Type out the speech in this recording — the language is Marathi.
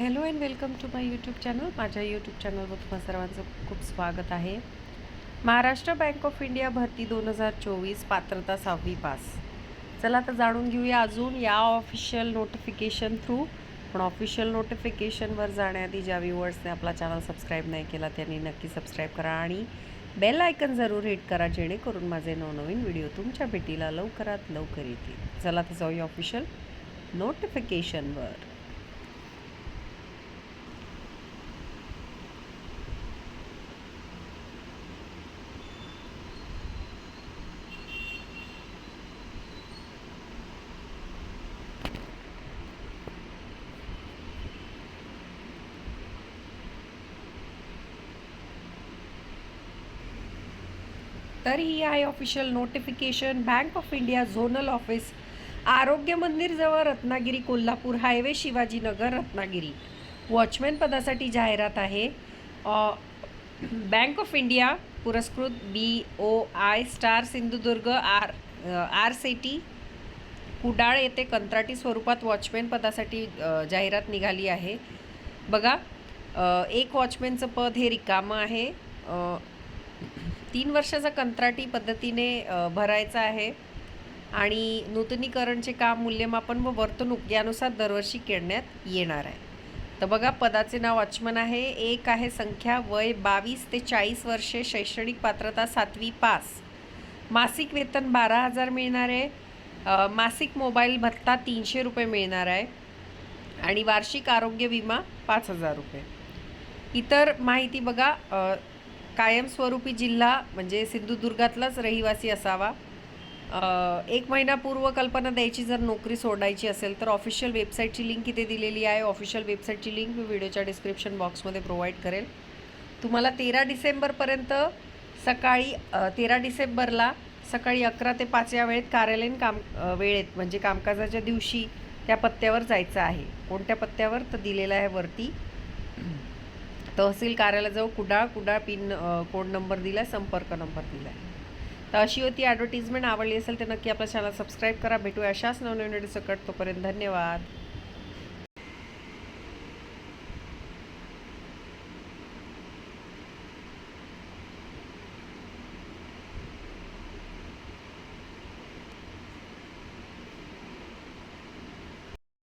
Hello and welcome to my YouTube channel माझ्या यूट्यूब चॅनलवर तुम्हा सर्वांचं खूप स्वागत आहे. महाराष्ट्र बँक ऑफ इंडिया भरती दोन हजार चोवीस पात्रता सहावी पास. चला तर जाणून घेऊया अजून या ऑफिशियल नोटिफिकेशन थ्रू पण ऑफिशियल नोटिफिकेशनवर जाण्याआधी ज्या व्ह्युअर्सने आपला चॅनल सबस्क्राईब नाही केला त्यांनी नक्की सबस्क्राईब करा आणि बेल आयकन जरूर हिट करा जेणेकरून माझे नवनवीन व्हिडिओ तुमच्या भेटीला लवकरात लवकर येतील. चला तर जाऊया ऑफिशियल नोटिफिकेशनवर तर ही आहे official notification bank of India zonal office आरोग्य मंदिरजवळ रत्नागिरी कोल्हापूर हायवे शिवाजीनगर रत्नागिरी. वॉचमॅन पदासाठी जाहिरात आहे. बँक ऑफ इंडिया पुरस्कृत B O I star Sindhudurg R R SETI Kudal येथे कंत्राटी स्वरूपात वॉचमॅन पदासाठी जाहिरात निघाली आहे. बघा एक वॉचमॅनचं पद हे रिकामं आहे. तीन वर्षाचा कंत्राटी पद्धतीने भरायचा आहे. आणि नूतनीकरणचे काम मूल्यमापन व वर्तणूक यानुसार दरवर्षी करण्यात येणार आहे. तर बघा पदाचे नाव वॉचमन आहे. एक आहे संख्या वय बावीस ते चाळीस वर्षे शैक्षणिक पात्रता सातवी पास. मासिक वेतन बारा हजार मिळणार आहे. मासिक मोबाईल भत्ता तीनशे रुपये मिळणार आहे. आणि वार्षिक आरोग्य विमा पाच हजार रुपये. इतर माहिती बघा कायमस्वरूपी जिल्हा म्हणजे सिंधुदुर्गातलाच रहिवासी असावा. एक महिना पूर्व कल्पना द्यायची जर नोकरी सोडायची असेल तर ऑफिशियल वेबसाईटची लिंक इथे दिलेली आहे. ऑफिशियल वेबसाईटची लिंक मी व्हिडिओच्या डिस्क्रिप्शन बॉक्समध्ये प्रोव्हाइड करेल. तुम्हाला तेरा डिसेंबरपर्यंत सकाळी तेरा डिसेंबरला सकाळी अकरा ते पाच या वेळेत कार्यालयीन काम वेळेत म्हणजे कामकाजाच्या दिवशी त्या पत्त्यावर जायचं आहे. कोणत्या पत्त्यावर? तर दिलेलं आहे वरती. तहसील कार्यालयाजवळ Kudal Kudal pin code number दिला संपर्क नंबर दिला आहे तर अशी होती ॲडव्हर्टिजमेंट आवडली असेल तर नक्की आपल्या चॅनल सबस्क्राईब करा. भेटूया अशाच नवनवीन व्हिडिओ सकट तोपर्यंत धन्यवाद.